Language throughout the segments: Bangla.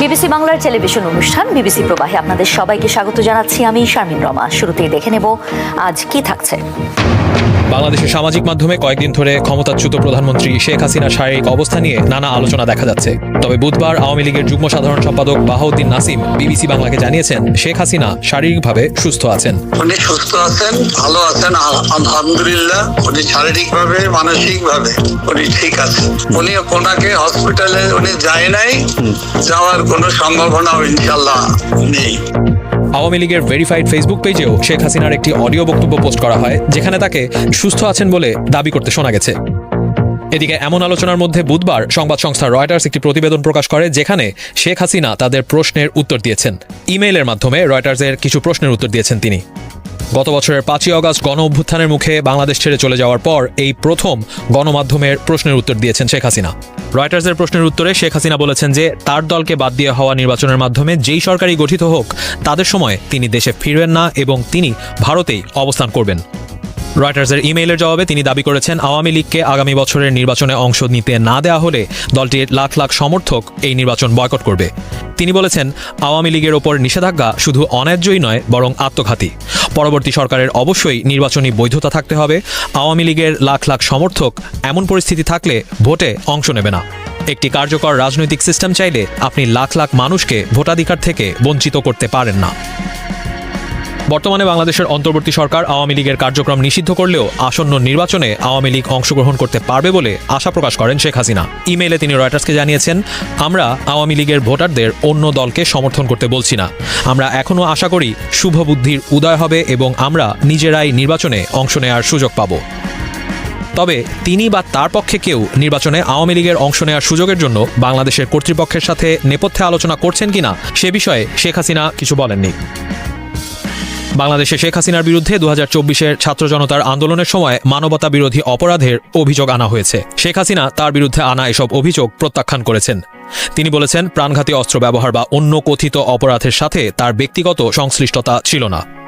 বিবিসি বাংলার টেলিভিশন অনুষ্ঠান বিবিসি প্রবাহে আপনাদের সবাইকে স্বাগত জানাচ্ছি আমি শারমিন রমা। শুরুতেই দেখে নেব আজ কি থাকছে। বাংলাদেশের সামাজিক মাধ্যমে কয়েকদিন ধরে ক্ষমতাচ্যুত প্রধানমন্ত্রী শেখ হাসিনার শারীরিক অবস্থা নিয়ে নানা আলোচনা দেখা যাচ্ছে। তবে বুধবার আওয়ামী লীগের যুগ্ম সাধারণ সম্পাদক বাহাউদ্দিন নাসিম বিবিসি বাংলাকে জানিয়েছেন, শেখ হাসিনা শারীরিকভাবে সুস্থ আছেন। উনি সুস্থ আছেন, ভালো আছেন আলহামদুলিল্লাহ। উনি শারীরিকভাবে, মানসিকভাবে উনি ঠিক আছেন। উনি ওনাকে হসপিটালে উনি যায় নাই, যাওয়ার কোনো সম্ভাবনা ইনশাল্লাহ নেই। আওয়ামী লীগের ভেরিফাইড ফেসবুক পেজেও শেখ হাসিনার একটি অডিও বক্তব্য পোস্ট করা হয়, যেখানে তাকে সুস্থ আছেন বলে দাবি করতে শোনা গেছে। এদিকে এমন আলোচনার মধ্যে বুধবার সংবাদ সংস্থা রয়টার্স একটি প্রতিবেদন প্রকাশ করে, যেখানে শেখ হাসিনা তাদের প্রশ্নের উত্তর দিয়েছেন। ইমেইলের মাধ্যমে রয়টার্সের কিছু প্রশ্নের উত্তর দিয়েছেন তিনি। গত বছরের পাঁচই অগস্ট গণ অভ্যুত্থানের মুখে বাংলাদেশ ছেড়ে চলে যাওয়ার পর এই প্রথম গণমাধ্যমের প্রশ্নের উত্তর দিয়েছেন শেখ হাসিনা। রয়টার্সের প্রশ্নের উত্তরে শেখ হাসিনা বলেছেন যে, তার দলকে বাদ দিয়ে হওয়া নির্বাচনের মাধ্যমে যেই সরকারই গঠিত হোক, তাদের সময় তিনি দেশে ফিরবেন না এবং তিনি ভারতেই অবস্থান করবেন। রয়টার্সের ইমেইলের জবাবে তিনি দাবি করেছেন, আওয়ামী লীগকে আগামী বছরের নির্বাচনে অংশ নিতে না দেওয়া হলে দলটির লাখ লাখ সমর্থক এই নির্বাচন বয়কট করবে। তিনি বলেছেন, আওয়ামী লীগের ওপর নিষেধাজ্ঞা শুধু অন্যায্যই নয়, বরং আত্মঘাতী। পরবর্তী সরকারের অবশ্যই নির্বাচনী বৈধতা থাকতে হবে। আওয়ামী লীগের লাখ লাখ সমর্থক এমন পরিস্থিতি থাকলে ভোটে অংশ নেবে না। একটি কার্যকর রাজনৈতিক সিস্টেম চাইলে আপনি লাখ লাখ মানুষকে ভোটাধিকার থেকে বঞ্চিত করতে পারেন না। বর্তমানে বাংলাদেশের অন্তর্বর্তী সরকার আওয়ামী লীগের কার্যক্রম নিষিদ্ধ করলেও আসন্ন নির্বাচনে আওয়ামী লীগ অংশগ্রহণ করতে পারবে বলে আশা প্রকাশ করেন শেখ হাসিনা। ইমেইলে তিনি রয়টার্সকে জানিয়েছেন, আমরা আওয়ামী লীগের ভোটারদের অন্য দলকে সমর্থন করতে বলছি না। আমরা এখনও আশা করি শুভ বুদ্ধির উদয় হবে এবং আমরা নিজেরাই নির্বাচনে অংশ নেওয়ার সুযোগ পাব। তবে তিনি বা তার পক্ষে কেউ নির্বাচনে আওয়ামী লীগের অংশ নেওয়ার সুযোগের জন্য বাংলাদেশের কর্তৃপক্ষের সাথে নেপথ্যে আলোচনা করছেন কিনা, সে বিষয়ে শেখ হাসিনা কিছু বলেননি। বাংলাদেশে শেখ হাসিনার বিরুদ্ধে দু হাজার চব্বিশের ছাত্র জনতার আন্দোলনের সময় মানবতা বিরোধী অপরাধের অভিযোগ আনা হয়েছে। শেখ হাসিনা তার বিরুদ্ধে আনা এসব অভিযোগ প্রত্যাখ্যান করেছেন। তিনি বলেছেন, প্রাণঘাতী অস্ত্র ব্যবহার বা অন্য কথিত অপরাধের সাথে তার ব্যক্তিগত সংশ্লিষ্টতা ছিল না।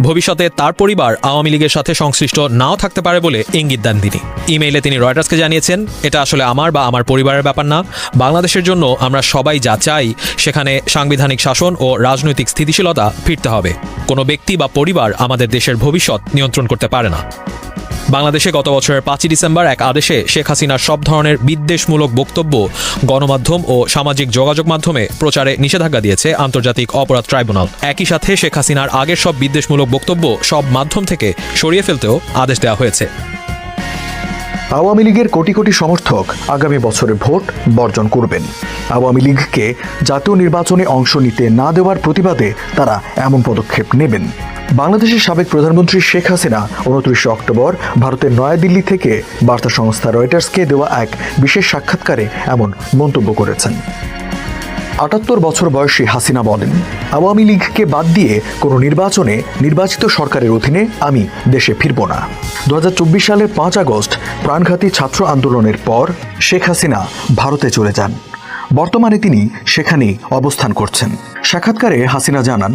ভবিষ্যতে তার পরিবার আওয়ামী লীগের সাথে সংশ্লিষ্ট নাও থাকতে পারে বলে ইঙ্গিত দেন তিনি। ইমেইলে তিনি রয়টার্সকে জানিয়েছেন, এটা আসলে আমার বা আমার পরিবারের ব্যাপার না। বাংলাদেশের জন্য আমরা সবাই যা চাই, সেখানে সাংবিধানিক শাসন ও রাজনৈতিক স্থিতিশীলতা ফিরতে হবে। কোনো ব্যক্তি বা পরিবার আমাদের দেশের ভবিষ্যৎ নিয়ন্ত্রণ করতে পারে না। বাংলাদেশে গত বছরের পাঁচই ডিসেম্বর এক আদেশে শেখ হাসিনার সব ধরনের বিদ্বেষমূলক বক্তব্য, গণমাধ্যম ও সামাজিক যোগাযোগ মাধ্যমে প্রচারে নিষেধাজ্ঞা দিয়েছে আন্তর্জাতিক অপরাধ ট্রাইব্যুনাল। একই সাথে শেখ হাসিনার আগের সব বিদ্বেষমূলক বক্তব্য সব মাধ্যম থেকে সরিয়ে ফেলতেও আদেশ দেওয়া হয়েছে। আওয়ামী লীগের কোটি কোটি সমর্থক আগামী বছরে ভোট বর্জন করবেন। আওয়ামী লীগকে জাতীয় নির্বাচনে অংশ নিতে না দেওয়ার প্রতিবাদে তারা এমন পদক্ষেপ নেবেন। বাংলাদেশের সাবেক প্রধানমন্ত্রী শেখ হাসিনা উনত্রিশে অক্টোবর ভারতের নয়াদিল্লি থেকে বার্তা সংস্থা রয়টার্সকে দেওয়া এক বিশেষ সাক্ষাৎকারে এমন মন্তব্য করেছেন। আটাত্তর বছর বয়সী হাসিনা বলেন, আওয়ামী লীগকে বাদ দিয়ে কোনো নির্বাচনে নির্বাচিত সরকারের অধীনে আমি দেশে ফিরব না। দু হাজার চব্বিশ সালের পাঁচ আগস্ট প্রাণঘাতী ছাত্র আন্দোলনের পর শেখ হাসিনা ভারতে চলে যান। বর্তমানে তিনি সেখানেই অবস্থান করছেন। সাক্ষাৎকারে হাসিনা জানান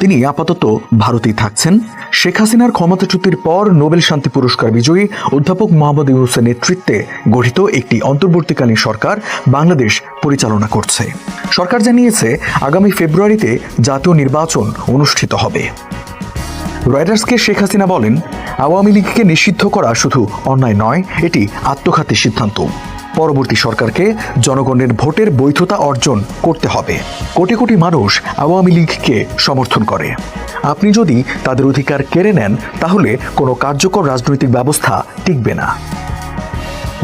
তিনি আপাতত ভারতেই থাকছেন। শেখ হাসিনার ক্ষমতাচ্যুতির পর নোবেল শান্তি পুরস্কার বিজয়ী অধ্যাপক মোহাম্মদ ইউনুসের নেতৃত্বে গঠিত একটি অন্তর্বর্তীকালীন সরকার বাংলাদেশ পরিচালনা করছে। সরকার জানিয়েছে, আগামী ফেব্রুয়ারিতে জাতীয় নির্বাচন অনুষ্ঠিত হবে। রয়টার্সকে শেখ হাসিনা বলেন, আওয়ামী লীগকে নিষিদ্ধ করা শুধু অন্যায় নয়, এটি আত্মঘাতী সিদ্ধান্ত। পরবর্তী সরকারকে জনগণের ভোটের বৈধতা অর্জন করতে হবে। কোটি কোটি মানুষ আওয়ামী লীগকে সমর্থন করে। আপনি যদি তাদের অধিকার কেড়ে নেন, তাহলে কোনো কার্যকর রাজনৈতিক ব্যবস্থা টিকবে না।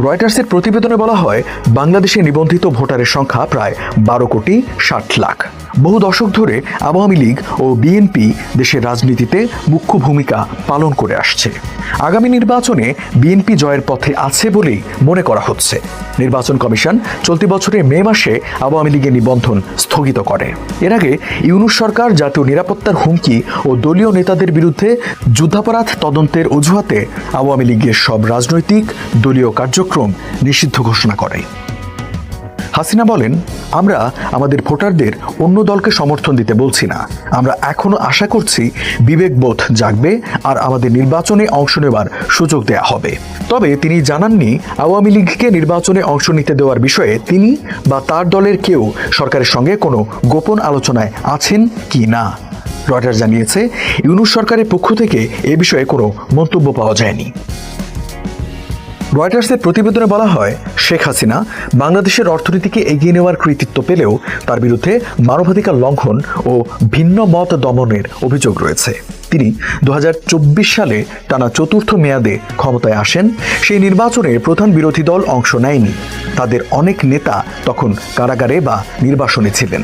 রয়টার্সের প্রতিবেদনে বলা হয়, বাংলাদেশে নিবন্ধিত ভোটারের সংখ্যা প্রায় বারো কোটি ষাট লাখ। বহু দশক ধরে আওয়ামী লীগ ও বিএনপি দেশের রাজনীতিতে মুখ্য ভূমিকা পালন করে আসছে। আগামী নির্বাচনে বিএনপি জয়ের পথে আছে বলেই মনে করা হচ্ছে। নির্বাচন কমিশন চলতি বছরের মে মাসে আওয়ামী লীগের নিবন্ধন স্থগিত করে। এর আগে ইউনুস সরকার জাতীয় নিরাপত্তার হুমকি ও দলীয় নেতাদের বিরুদ্ধে যুদ্ধাপরাধ তদন্তের অজুহাতে আওয়ামী লীগের সব রাজনৈতিক দলীয় কার্যক্রম নিষিদ্ধ ঘোষণা করে। হাসিনা বলেন, আমরা আমাদের ভোটারদের অন্য দলকে সমর্থন দিতে বলছি না। আমরা এখনও আশা করছি বিবেকবোধ জাগবে আর আমাদের নির্বাচনে অংশ নেওয়ার সুযোগ দেয়া হবে। তবে তিনি জানাননি, আওয়ামী লীগকে নির্বাচনে অংশ নিতে দেওয়ার বিষয়ে তিনি বা তার দলের কেউ সরকারের সঙ্গে কোনো গোপন আলোচনায় আছেন কি না? রয়টার জানিয়েছে, ইউনুস সরকারের পক্ষ থেকে এ বিষয়ে কোনো মন্তব্য পাওয়া যায়নি। রয়টার্সের প্রতিবেদনে বলা হয়, শেখ হাসিনা বাংলাদেশের অর্থনীতিকে এগিয়ে নেওয়ার কৃতিত্ব পেলেও তার বিরুদ্ধে মানবাধিকার লঙ্ঘন ও ভিন্ন মত দমনের অভিযোগ রয়েছে। তিনি দু হাজার চব্বিশ সালে টানা চতুর্থ মেয়াদে ক্ষমতায় আসেন, সেই নির্বাচনে প্রধান বিরোধী দল অংশ নেয়নি। তাদের অনেক নেতা তখন কারাগারে বা নির্বাসনে ছিলেন।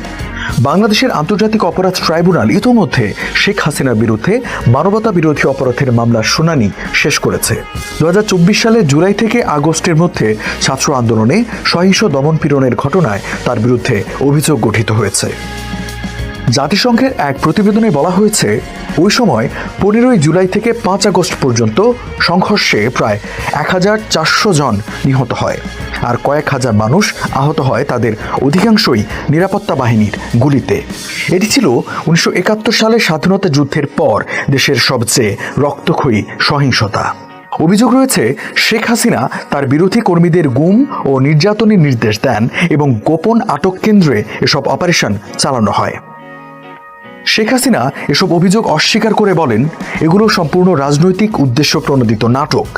বাংলাদেশের আন্তর্জাতিক অপরাধ ট্রাইব্যুনাল ইতোমধ্যে শেখ হাসিনার বিরুদ্ধে মানবতা বিরোধী অপরাধের মামলার শুনানি শেষ করেছে। দু হাজার চব্বিশ সালে জুলাই থেকে আগস্টের মধ্যে ছাত্র আন্দোলনে সহিংস দমনপীড়নের ঘটনায় তার বিরুদ্ধে অভিযোগ গঠিত হয়েছে। জাতিসংঘের এক প্রতিবেদনে বলা হয়েছে, ওই সময় পনেরোই জুলাই থেকে পাঁচ আগস্ট পর্যন্ত সংঘর্ষে প্রায় এক হাজার চারশো জন নিহত হয় আর কয়েক হাজার মানুষ আহত হয় তাদের অধিকাংশই নিরাপত্তা বাহিনীর গুলিতে। এটি ছিল উনিশশো একাত্তর সালে স্বাধীনতা যুদ্ধের পর দেশের সবচেয়ে রক্তক্ষয়ী সহিংসতা। অভিযোগ রয়েছে, শেখ হাসিনা তার বিরোধী কর্মীদের গুম ও নির্যাতনের নির্দেশ দেন এবং গোপন আটক কেন্দ্রে এসব অপারেশন চালানো হয়। শেখ হাসিনা এসব অভিযোগ অস্বীকার করে বলেন, এগুলো সম্পূর্ণ রাজনৈতিক উদ্দেশ্য প্রণোদিত নাটক।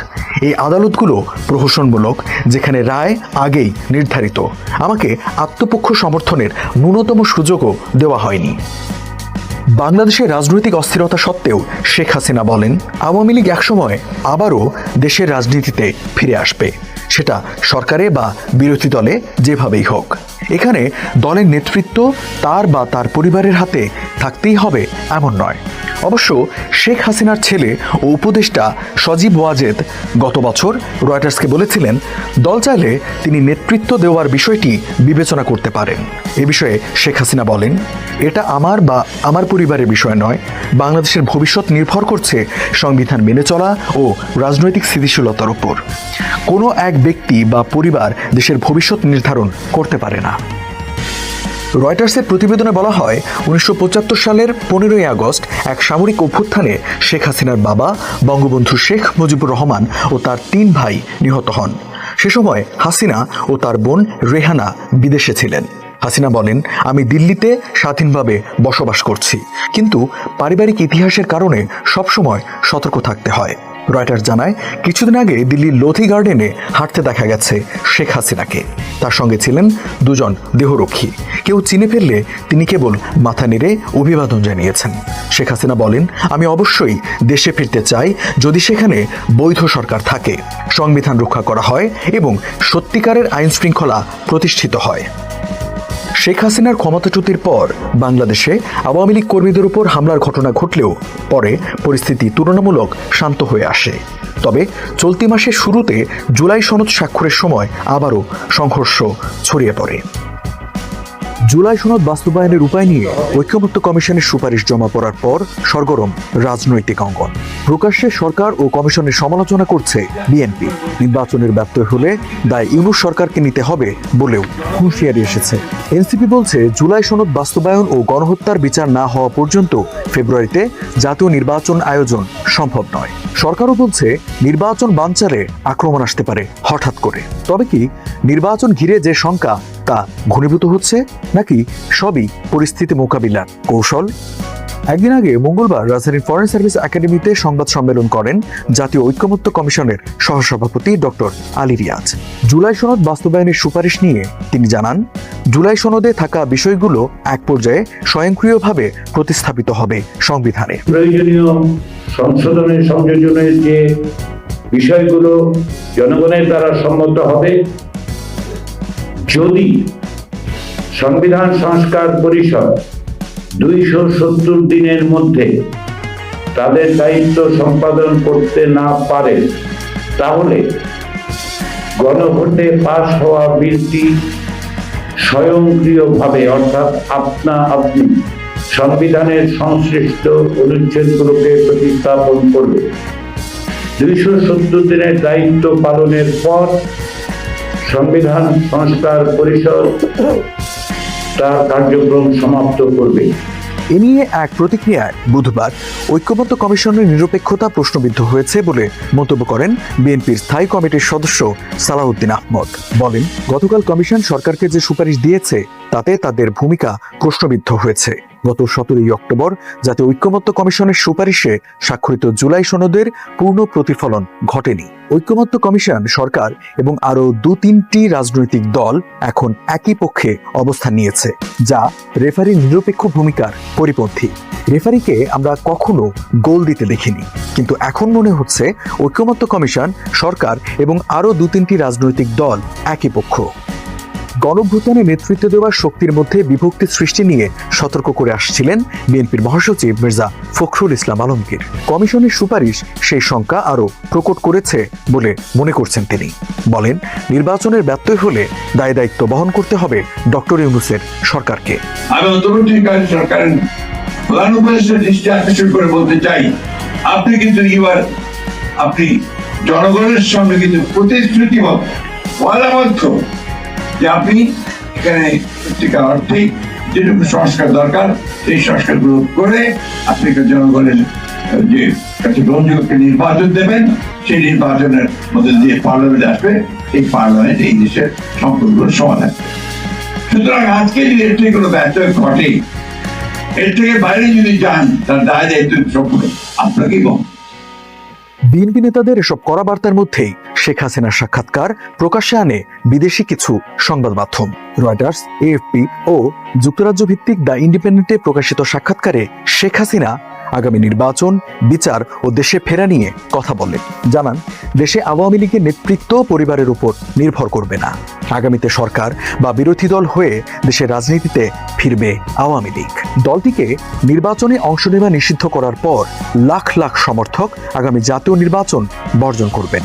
এই আদালতগুলো প্রহসনমূলক, যেখানে রায় আগেই নির্ধারিত। আমাকে আত্মপক্ষ সমর্থনের ন্যূনতম সুযোগও দেওয়া হয়নি। বাংলাদেশের রাজনৈতিক অস্থিরতা সত্ত্বেও শেখ হাসিনা বলেন, আওয়ামী লীগ একসময় আবারও দেশের রাজনীতিতে ফিরে আসবে। সেটা সরকারে বা বিরোধী দলে যেভাবেই হোক। এখানে দলের নেতৃত্ব তার বা তার পরিবারের হাতে থাকতেই হবে এমন নয়। অবশ্য শেখ হাসিনার ছেলে ও উপদেষ্টা সজীব ওয়াজেদ গত বছর রয়টার্সকে বলেছিলেন, দল চাইলে তিনি নেতৃত্ব দেওয়ার বিষয়টি বিবেচনা করতে পারেন। এ বিষয়ে শেখ হাসিনা বলেন, এটা আমার বা আমার পরিবারের বিষয় নয়। বাংলাদেশের ভবিষ্যৎ নির্ভর করছে সংবিধান মেনে চলা ও রাজনৈতিক স্থিতিশীলতার উপর। কোনো এক ব্যক্তি বা পরিবার দেশের ভবিষ্যৎ নির্ধারণ করতে পারে না। রয়টার্সের প্রতিবেদনে বলা হয়, উনিশশো পঁচাত্তর সালের পনেরোই আগস্ট এক সামরিক অভ্যুত্থানে শেখ হাসিনার বাবা, বঙ্গবন্ধু শেখ মুজিবুর রহমান ও তার তিন ভাই নিহত হন। সে সময় হাসিনা ও তার বোন রেহানা বিদেশে ছিলেন। হাসিনা বলেন, আমি দিল্লিতে স্বাধীনভাবে বসবাস করছি। কিন্তু পারিবারিক ইতিহাসের কারণে সবসময় সতর্ক থাকতে হয়। রয়টার্স জানায়, কিছুদিন আগে দিল্লির লোধি গার্ডেনে হাঁটতে দেখা গেছে শেখ হাসিনাকে। তার সঙ্গে ছিলেন দুজন দেহরক্ষী। কেউ চিনে ফেললে তিনি কেবল মাথা নেড়ে অভিবাদন জানিয়েছেন। শেখ হাসিনা বলেন, আমি অবশ্যই দেশে ফিরতে চাই যদি সেখানে বৈধ সরকার থাকে। সংবিধান রক্ষা করা হয় এবং সত্যিকারের আইন শৃঙ্খলা প্রতিষ্ঠিত হয়। শেখ হাসিনার ক্ষমতাচ্যুতির পর বাংলাদেশে আওয়ামী লীগ কর্মীদের উপর হামলার ঘটনা ঘটলেও পরে পরিস্থিতি তুলনামূলক শান্ত হয়ে আসে। তবে চলতি মাসের শুরুতে জুলাই সনদ স্বাক্ষরের সময় আবারও সংঘর্ষ ছড়িয়ে পড়ে। জুলাই সনদ বাস্তবায়নের উপায় নিয়ে ঐক্যমত্য কমিশনের সুপারিশ জমা পড়ার পর সরগরম রাজনৈতিক অঙ্গন। প্রকাশ্যে সরকার ও কমিশনের সমালোচনা করছে বিএনপি। নির্বাচনের ব্যর্থ হলে দায় ইউনুস সরকারকে নিতে হবে বলেও হুঁশিয়ারি এসেছে। এনসিপি বলছে, জুলাই সনদ বাস্তবায়ন ও গণহত্যার বিচার না হওয়া পর্যন্ত ফেব্রুয়ারিতে জাতীয় নির্বাচন আয়োজন সম্ভব নয়। সরকারও বলছে, নির্বাচন বানচালে আক্রমণ আসতে পারে হঠাৎ করে। তবে কি, নির্বাচন ঘিরে যে শঙ্কা তা ঘনীভূত হচ্ছে নাকি সবই পরিস্থিতি মোকাবিলার কৌশল? একদিন আগে মঙ্গলবার রাজধানীর ফরেন সার্ভিস একাডেমিতে সংবাদ সম্মেলন করেন জাতীয় ঐক্যমত্য কমিশনের সহসভাপতি ডক্টর আলী রিয়াজ। জুলাই সনদ বাস্তবায়নের সুপারিশ নিয়ে তিনি জানান, জুলাই সনদে থাকা বিষয়গুলো এক পর্যায়ে স্বয়ংক্রিয়ভাবে প্রতিস্থাপিত হবে সংবিধানে। সংশোধনের সংযোজনের যে বিষয়গুলো জনগণের দ্বারা সম্মত হবে যদি সংবিধান সংস্কার পরিষদ দুইশো সত্তর দিনের মধ্যে তাদের দায়িত্ব সম্পাদন করতে না পারে, তাহলে গণভোটে পাশ হওয়া বিলটি স্বয়ংক্রিয়ভাবে, অর্থাৎ আপনা আপনি সংবিধানের সংশ্লিষ্ট অনুচ্ছেদগুলোকে প্রতিস্থাপন করবে। দুইশো সত্তর দিনের দায়িত্ব পালনের পর সংবিধান সংস্কার পরিষদ, তার কার্যক্রম সমাপ্ত করবে। এ নিয়ে এক প্রতিক্রিয়ায় বুধবার ঐক্যমত্য কমিশনের নিরপেক্ষতা প্রশ্নবিদ্ধ হয়েছে বলে মন্তব্য করেন বিএনপির স্থায়ী কমিটির সদস্য সালাউদ্দিন আহমদ। বলেন, গতকাল কমিশন সরকারকে যে সুপারিশ দিয়েছে, তাতে তাদের ভূমিকা প্রশ্নবিদ্ধ হয়েছে। গত সতেরোই অক্টোবর জাতীয় ঐক্যমত্য কমিশনের সুপারিশে স্বাক্ষরিত জুলাই সনদের পূর্ণ প্রতিফলন ঘটেনি। ঐক্যমত্য কমিশন সরকার এবং আরও দু তিনটি রাজনৈতিক দল এখন একই পক্ষে অবস্থান নিয়েছে, যা রেফারির নিরপেক্ষ ভূমিকার পরিপন্থী। রেফারিকে আমরা কখনো গোল দিতে দেখিনি, কিন্তু এখন মনে হচ্ছে ঐক্যমত্য কমিশন, সরকার এবং আরও দু তিনটি রাজনৈতিক দল একই পক্ষ। গণভ্যুত্থানে নেতৃত্ব দেওয়ার শক্তির মধ্যে বিভক্তি সৃষ্টি নিয়ে সতর্ক করে আসছিলেন বিএনপির মহাসচিব মির্জা ফখরুল ইসলাম আলমগীর। কমিশনের সুপারিশ সেই শঙ্কা আরও প্রকট করেছে বলে মনে করছেন তিনি। বলেন, নির্বাচনের ব্যত্যয় হলে দায় দায়িত্ব বহন করতে হবে ডক্টর ইউনুসের সরকারকে। আপনি কিন্তু এবার আপনি জনগণের সঙ্গে কিন্তু প্রতিশ্রুতিবদ্ধ যে আপনি এখানে যেটুকু সংস্কার দরকার, সেই সংস্কারগুলো করে আপনি জনগণের যে কাছে গ্রহণযোগ্য নির্বাচন দেবেন, সেই নির্বাচনের মধ্যে দিয়ে পার্লামেন্ট আসবে এই পার্লামেন্ট এই দেশের সম্পর্কগুলো সমাধান। সুতরাং আজকে যদি এর থেকে কোনো ব্যর্থ ঘটে, এর থেকে বাইরে যদি যান, তার দায় দায়িত্ব সম্পূর্ণ আপনাকেই বিএনপি নেতাদের এসব কড়া বার্তার মধ্যেই শেখ হাসিনার সাক্ষাৎকার প্রকাশ্যে আনে বিদেশি কিছু সংবাদ মাধ্যম। রয়টার্স এএফপি ও যুক্তরাজ্য ভিত্তিক দ্য ইন্ডিপেন্ডেন্টে প্রকাশিত সাক্ষাৎকারে শেখ হাসিনা আগামী নির্বাচন, বিচার ও দেশে ফেরা নিয়ে কথা বলেন। জানান, দেশে আওয়ামী লীগের নেতৃত্ব পরিবারের উপর নির্ভর করবে না। আগামীতে সরকার বা বিরোধী দল হয়ে দেশের রাজনীতিতে ফিরবে আওয়ামী লীগ। দলটিকে নির্বাচনে অংশ নেওয়া নিষিদ্ধ করার পর লাখ লাখ সমর্থক আগামী জাতীয় নির্বাচন বর্জন করবেন।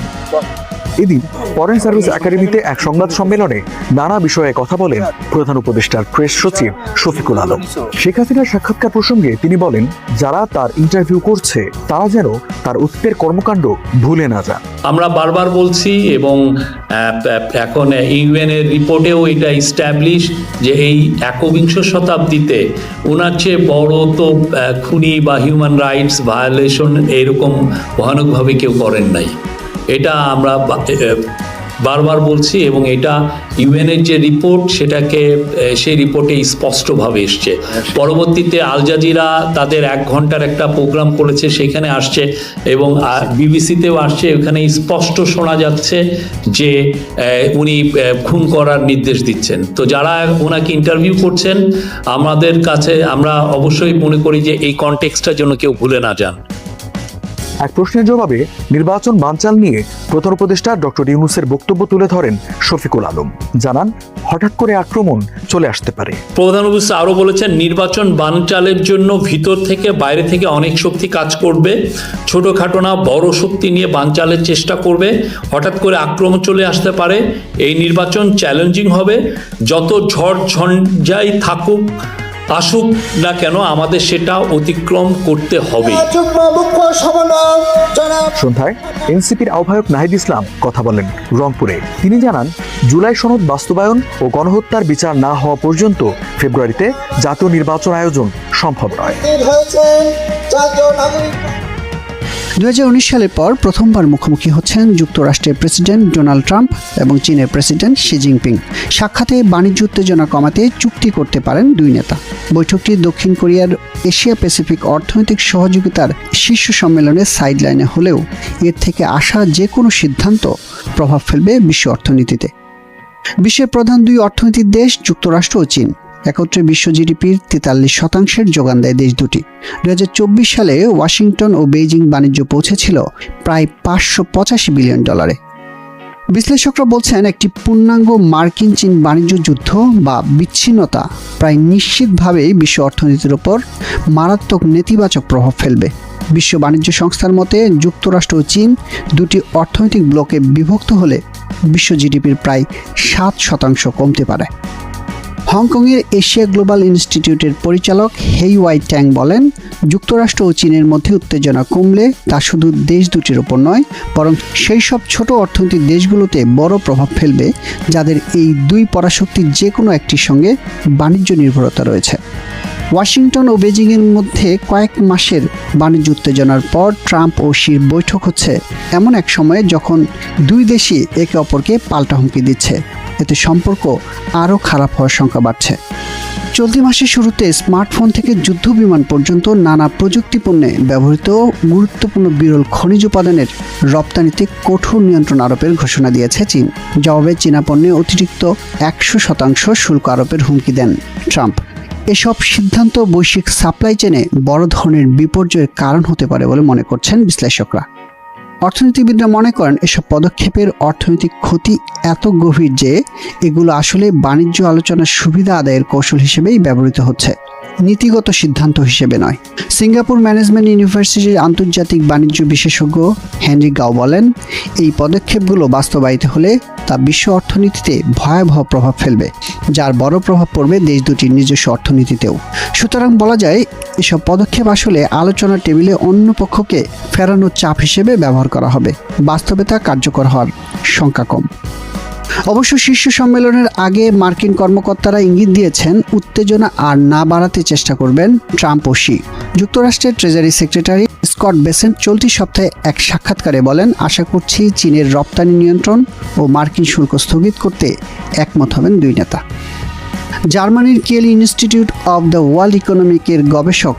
এদিন ফরেন সার্ভিস একাডেমিতে এক সংবাদ সম্মেলনে নানা বিষয়ে কথা বলেন প্রধান উপদেষ্টার প্রেস সচিব শফিকুল আলম। শেখ হাসিনার সাক্ষাৎকার প্রসঙ্গে তিনি বলেন, যারা তার ইন্টারভিউ করছে, তারা যেন তার অতীতের কর্মকাণ্ড ভুলে না যান। আমরা বারবার বলছি এবং এখন ইউএনের রিপোর্টেও এটা ইস্টাবলিশ যে এই একবিংশ শতাব্দীতে ওনার চেয়ে বড় তো খুনি বা হিউম্যান রাইটস ভায়োলেশন এরকম ভয়ানকভাবে কেউ করেন নাই। এটা আমরা বারবার বলছি এবং এটা ইউএনের যে রিপোর্ট, সেটাকে সেই রিপোর্টে স্পষ্টভাবে এসছে। পরবর্তীতে আল জাজিরা তাদের এক ঘণ্টার একটা প্রোগ্রাম করেছে, সেখানে আসছে এবং বিবিসিতেও আসছে ওখানে স্পষ্ট শোনা যাচ্ছে যে উনি খুন করার নির্দেশ দিচ্ছেন। তো যারা ওনাকে ইন্টারভিউ করছেন, আমাদের কাছে আমরা অবশ্যই মনে করি যে এই কনটেক্সটটা যেন কেউ ভুলে না যান। এক প্রশ্নের জবাবে নির্বাচন বানচাল নিয়ে প্রধান উপদেষ্টা ডক্টর ইউনুসের বক্তব্য তুলে ধরেন শফিকুল আলম। জানান, হঠাৎ করে আক্রমণ চলে আসতে পারে। প্রধান উপদেষ্টা আরও বলেছেন, নির্বাচন বানচালের জন্য ভিতর থেকে বাইরে থেকে অনেক শক্তি কাজ করবে, ছোটোখাটো না, বড় শক্তি নিয়ে বানচালের চেষ্টা করবে, হঠাৎ করে আক্রমণ চলে আসতে পারে, এই নির্বাচন চ্যালেঞ্জিং হবে, যত ঝড় ঝঞ্ঝাই থাকুক আসুক না কেন আমাদের সেটা অতিক্রম করতে হবে। সন্ধ্যায় এনসিপির আহ্বায়ক নাহিদ ইসলাম কথা বলেন রংপুরে। তিনি জানান, জুলাই সনদ বাস্তবায়ন ও গণহত্যার বিচার না হওয়া পর্যন্ত ফেব্রুয়ারিতে জাতীয় নির্বাচন আয়োজন সম্ভব নয়। দুই হাজার উনিশ সালের পর প্রথমবার মুখোমুখি হচ্ছেন যুক্তরাষ্ট্রের প্রেসিডেন্ট ডোনাল্ড ট্রাম্প এবং চীনের প্রেসিডেন্ট শি জিনপিং। সাক্ষাতে বাণিজ্য উত্তেজনা কমাতে চুক্তি করতে পারেন দুই নেতা। বৈঠকটি দক্ষিণ কোরিয়ার এশিয়া প্যাসিফিক অর্থনৈতিক সহযোগিতার শীর্ষ সম্মেলনে সাইডলাইনে হলেও এর থেকে আসা যে কোনো সিদ্ধান্ত প্রভাব ফেলবে বিশ্ব অর্থনীতিতে। বিশ্বের প্রধান দুই অর্থনৈতিক দেশ যুক্তরাষ্ট্র ও চীন। একত্রে বিশ্ব জিডিপির তেতাল্লিশ শতাংশের যোগান দেয় দেশ দুটি। দু হাজার চব্বিশ সালে ওয়াশিংটন ও বেইজিং বাণিজ্য পৌঁছেছিল প্রায় পাঁচশো পঁচাশি বিলিয়ন ডলারে। বিশ্লেষকরা বলছেন, একটি পূর্ণাঙ্গ মার্কিন চীন বাণিজ্য যুদ্ধ বা বিচ্ছিন্নতা প্রায় নিশ্চিতভাবেই বিশ্ব অর্থনীতির ওপর মারাত্মক নেতিবাচক প্রভাব ফেলবে। বিশ্ব বাণিজ্য সংস্থার মতে, যুক্তরাষ্ট্র ও চীন দুটি অর্থনৈতিক ব্লকে বিভক্ত হলে বিশ্ব জিডিপির প্রায় সাত শতাংশ কমতে পারে। হংকংয়ের এশিয়া গ্লোবাল ইনস্টিটিউটের পরিচালক হেই ওয়াই ট্যাং বলেন, যুক্তরাষ্ট্র ও চীনের মধ্যে উত্তেজনা কমলে তা শুধু দেশ দুটির ওপর নয়, বরং সেই সব ছোট অর্থনৈতিক দেশগুলোতে বড় প্রভাব ফেলবে, যাদের এই দুই পরাশক্তির যে কোনো একটির সঙ্গে বাণিজ্য নির্ভরতা রয়েছে। ওয়াশিংটন ও বেজিংয়ের মধ্যে কয়েক মাসের বাণিজ্য উত্তেজনার পর ট্রাম্প ও শির বৈঠক হচ্ছে, এমন এক সময়ে যখন দুই দেশই একে অপরকে পাল্টা হুমকি দিচ্ছে। এতে সম্পর্ক আরও খারাপ হওয়ার সংখ্যা বাড়ছে। চলতি মাসের শুরুতে স্মার্টফোন থেকে যুদ্ধ বিমান পর্যন্ত নানা প্রযুক্তি পণ্যে ব্যবহৃত গুরুত্বপূর্ণ বিরল খনিজ উপাদানের রপ্তানিতে কঠোর নিয়ন্ত্রণ আরোপের ঘোষণা দিয়েছে চীন। জবাবে চীনা পণ্যে অতিরিক্ত একশো শতাংশ শুল্ক আরোপের হুমকি দেন ট্রাম্প। এসব সিদ্ধান্ত বৈশ্বিক সাপ্লাই চেনে বড় ধরনের বিপর্যয়ের কারণ হতে পারে বলে মনে করছেন বিশ্লেষকরা। অর্থনীতিবিদরা মনে করেন এসব পদক্ষেপের অর্থনৈতিক ক্ষতি এত গভীর যে এগুলো আসলে বাণিজ্য আলোচনার সুবিধা আদায়ের কৌশল হিসেবেই ব্যবহৃত হচ্ছে। নীতিগত সিদ্ধান্ত হিসেবে নয়। সিঙ্গাপুর ম্যানেজমেন্ট ইউনিভার্সিটির আন্তর্জাতিক বাণিজ্য বিশেষজ্ঞ হেনরি গাও বলেন, এই পদক্ষেপগুলো বাস্তবায়িত হলে তা বিশ্ব অর্থনীতিতে ভয়াবহ প্রভাব ফেলবে, যার বড় প্রভাব পড়বে দেশ দুটির নিজস্ব অর্থনীতিতেও। সুতরাং বলা যায়, এসব পদক্ষেপ আসলে আলোচনা টেবিলে অন্য পক্ষকে ফেরানোর চাপ হিসেবে ব্যবহার করা হবে। বাস্তবে তা কার্যকর হওয়ার সংখ্যা কম। অবশ্য শীর্ষ সম্মেলনের আগে মার্কিন কর্মকর্তারা ইঙ্গিত দিয়েছেন, উত্তেজনা আর না বাড়াতে চেষ্টা করবেন ট্রাম্প ও শি। যুক্তরাষ্ট্রের ট্রেজারি সেক্রেটারি স্কট বেসেন চলতি সপ্তাহে এক সাক্ষাৎকারে বলেন, আশা করছি চীনের রপ্তানি নিয়ন্ত্রণ ও মার্কিন শুল্ক স্থগিত করতে একমত হবেন দুই নেতা। জার্মানির Kiel Institute of the World ইকোনমিকের গবেষক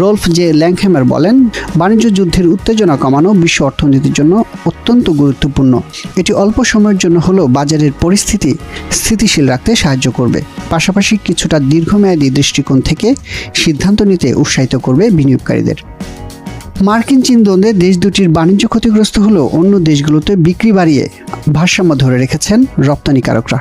রোলফ জে ল্যাংহেমার বলেন, বাণিজ্য যুদ্ধের উত্তেজনা কমানো বিশ্ব অর্থনীতির জন্য অত্যন্ত গুরুত্বপূর্ণ। এটি অল্প সময়ের জন্য হলেও বাজারের পরিস্থিতি স্থিতিশীল রাখতে সাহায্য করবে। পাশাপাশি কিছুটা দীর্ঘমেয়াদী দৃষ্টিকোণ থেকে সিদ্ধান্ত নিতে উৎসাহিত করবে বিনিয়োগকারীদের। মার্কিন চীন দ্বন্দ্বে দেশ দুটির বাণিজ্য ক্ষতিগ্রস্ত হলেও অন্য দেশগুলোতে বিক্রি বাড়িয়ে ভারসাম্য ধরে রেখেছেন রপ্তানিকারকরা।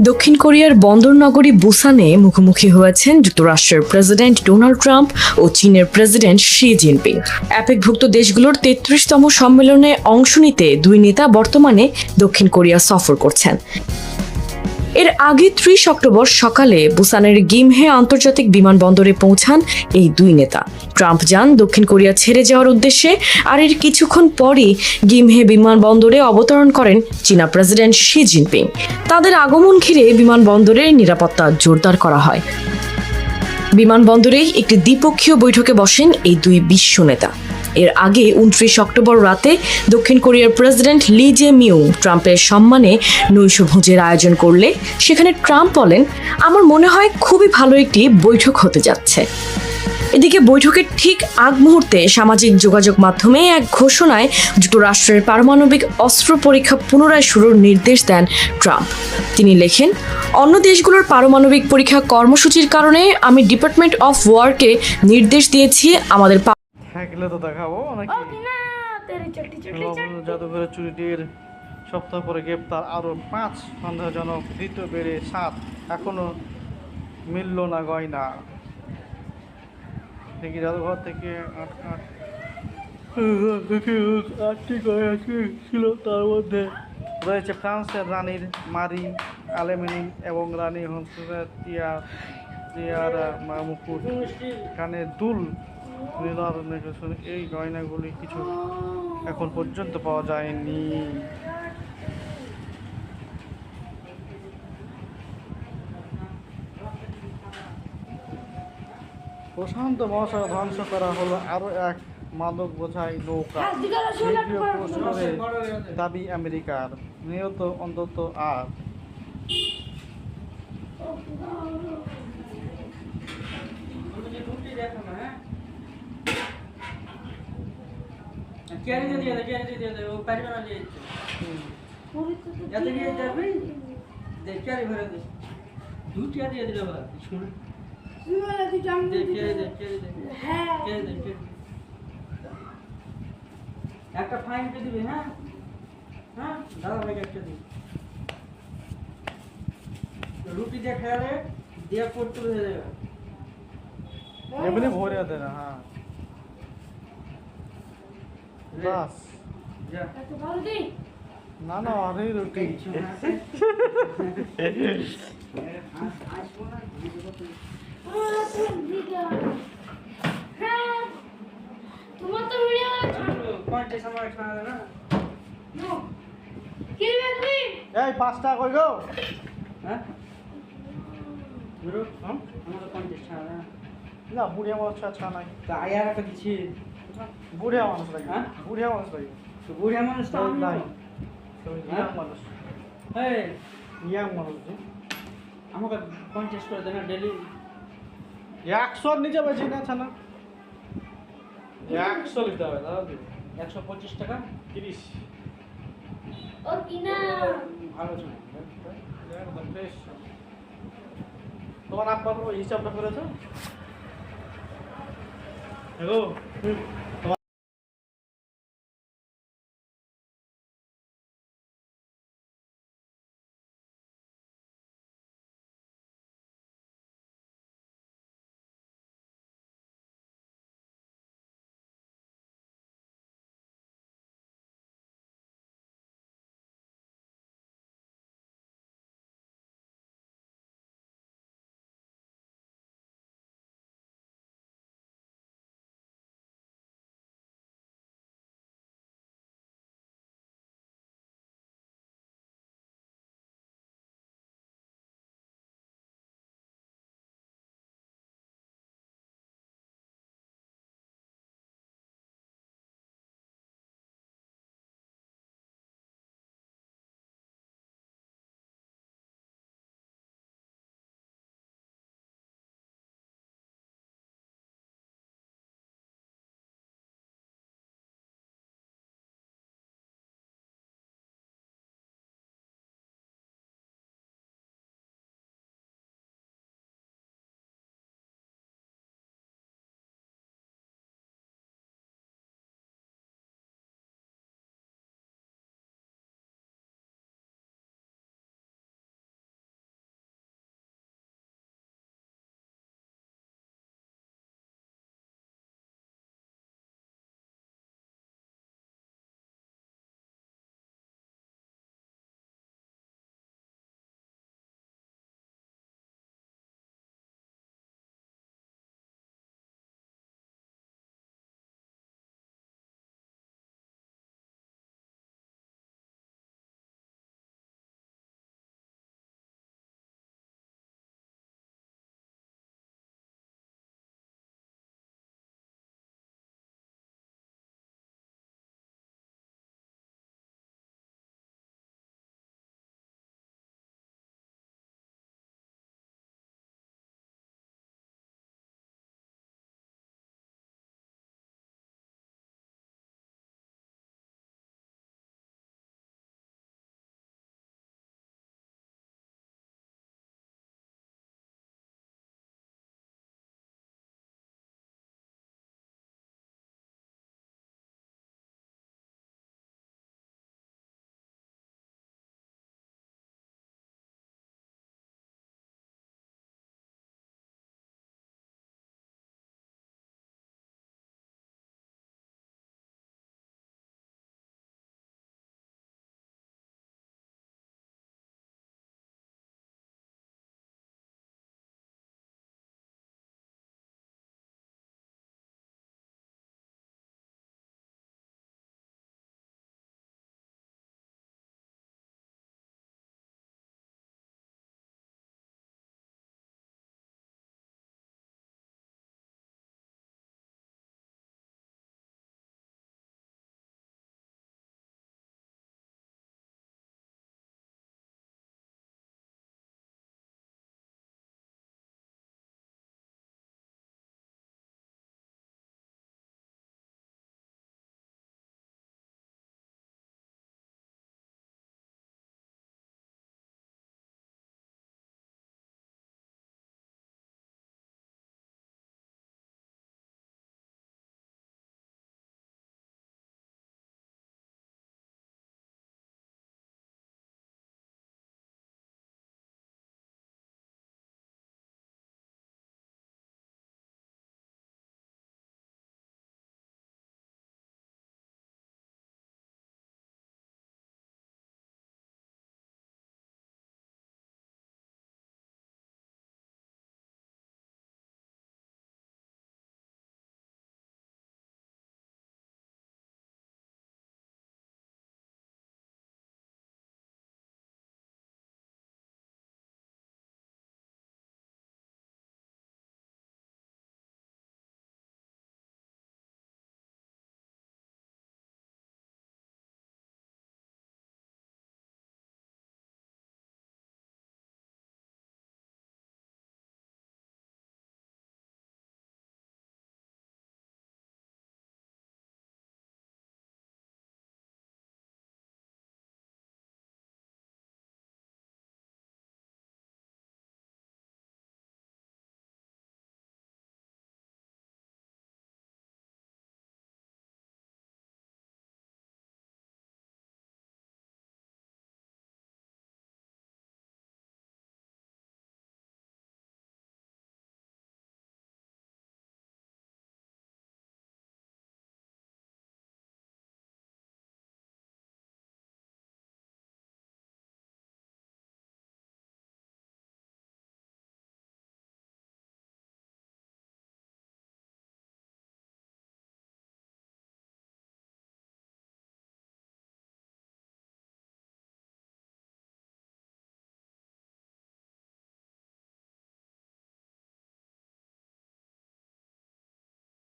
দক্ষিণ কোরিয়ার বন্দর নগরী বুসানে মুখোমুখি হয়েছেন যুক্তরাষ্ট্রের প্রেসিডেন্ট ডোনাল্ড ট্রাম্প ও চীনের প্রেসিডেন্ট শি জিনপিং। অ্যাপেকভুক্ত দেশগুলোর তেত্রিশতম সম্মেলনে অংশ নিতে দুই নেতা বর্তমানে দক্ষিণ কোরিয়া সফর করছেন। এর আগে ত্রিশ অক্টোবর সকালে বুসানের গিমহে আন্তর্জাতিক বিমানবন্দরে পৌঁছান এই দুই নেতা। ট্রাম্প যান দক্ষিণ কোরিয়া ছেড়ে যাওয়ার উদ্দেশ্যে আর এর কিছুক্ষণ পরই গিমহে বিমানবন্দরে অবতরণ করেন চীনা প্রেসিডেন্ট শি জিনপিং। তাদের আগমন ঘিরে বিমানবন্দরের নিরাপত্তা জোরদার করা হয়। বিমানবন্দরেই একটি দ্বিপক্ষীয় বৈঠকে বসেন এই দুই বিশ্ব নেতা। এর আগে উনত্রিশ অক্টোবর রাতে দক্ষিণ কোরিয়ার প্রেসিডেন্ট লি জে মিউ ট্রাম্পের সম্মানে নৈশভোজের আয়োজন করলে, সেখানে ট্রাম্প বলেন, আমার মনে হয় খুবই ভালো একটি বৈঠক হতে যাচ্ছে। এদিকে বৈঠকের ঠিক আগ মুহূর্তে সামাজিক যোগাযোগ মাধ্যমে এক ঘোষণায় যুক্তরাষ্ট্রের পারমাণবিক অস্ত্র পরীক্ষা পুনরায় শুরুর নির্দেশ দেন ট্রাম্প। তিনি লেখেন, অন্য দেশগুলোর পারমাণবিক পরীক্ষা কর্মসূচির কারণে আমি ডিপার্টমেন্ট অফ ওয়ারকে নির্দেশ দিয়েছি, আমাদের থাকলে তো দেখাবো নাকি? জাদুঘরের চুরিটির সপ্তাহ পরে গ্রেপ্তার আরও পাঁচ সন্দেহজনক দ্বিতীয় বেড়ে সাত এখনও মিলল না গয়না। দেখি জাদুঘর থেকে আট আট আটটি গয়না ছিল তার মধ্যে। রয়েছে ফ্রান্সের রানীর মারি আলেমিনি এবং রানী হংসের টিয়ার টিয়ার মুকুট কানে দুল নীলার নেকলেস এই গয়নাগুলি কিছু এখন পর্যন্ত পাওয়া যায়নি। প্রশান্ত মহাসাগর ধ্বংস করা হলো আরও এক মাদক বোঝাই নৌকা দাবি আমেরিকার, নিহত অন্তত আর একটা ফাইন পে দিবি হ্যাঁ হ্যাঁ দাদা ভাই একটা দিবি রুটি দিয়ে খেয়ালে দিয়ে পড়তে হয়ে যাবে এমনি ভরে দেয় না হ্যাঁ বাস। না না আরে রুটি। তোমার তো ভিডিও পঞ্চাশ আমার ছাড়া না কি ব্যাপারে এই পাঁচটা কই গো হ্যাঁ ধরো হুম? আমার পঞ্চাশ ছাড়া না নাই। তা আয়ার একটা দিচ্ছি বুড়িয়া মানুষ লাগে হ্যাঁ? বুড়িয়া মানুষ লাগে তো বুড়িয়া মানুষ তো আমি নাই নই। ইয়াং মানুষ। এই। ইয়াং মানুষ আমাকে পঞ্চাশ করে দেন ডেলি একশোর নিচে বেশি না ছানা। একশো নিতে হবে দাদা একশো পঁচিশ টাকা তিরিশ। ও কিনা ভালো চলে তোমার ওই হিসাবটা করেছ? হ্যালো।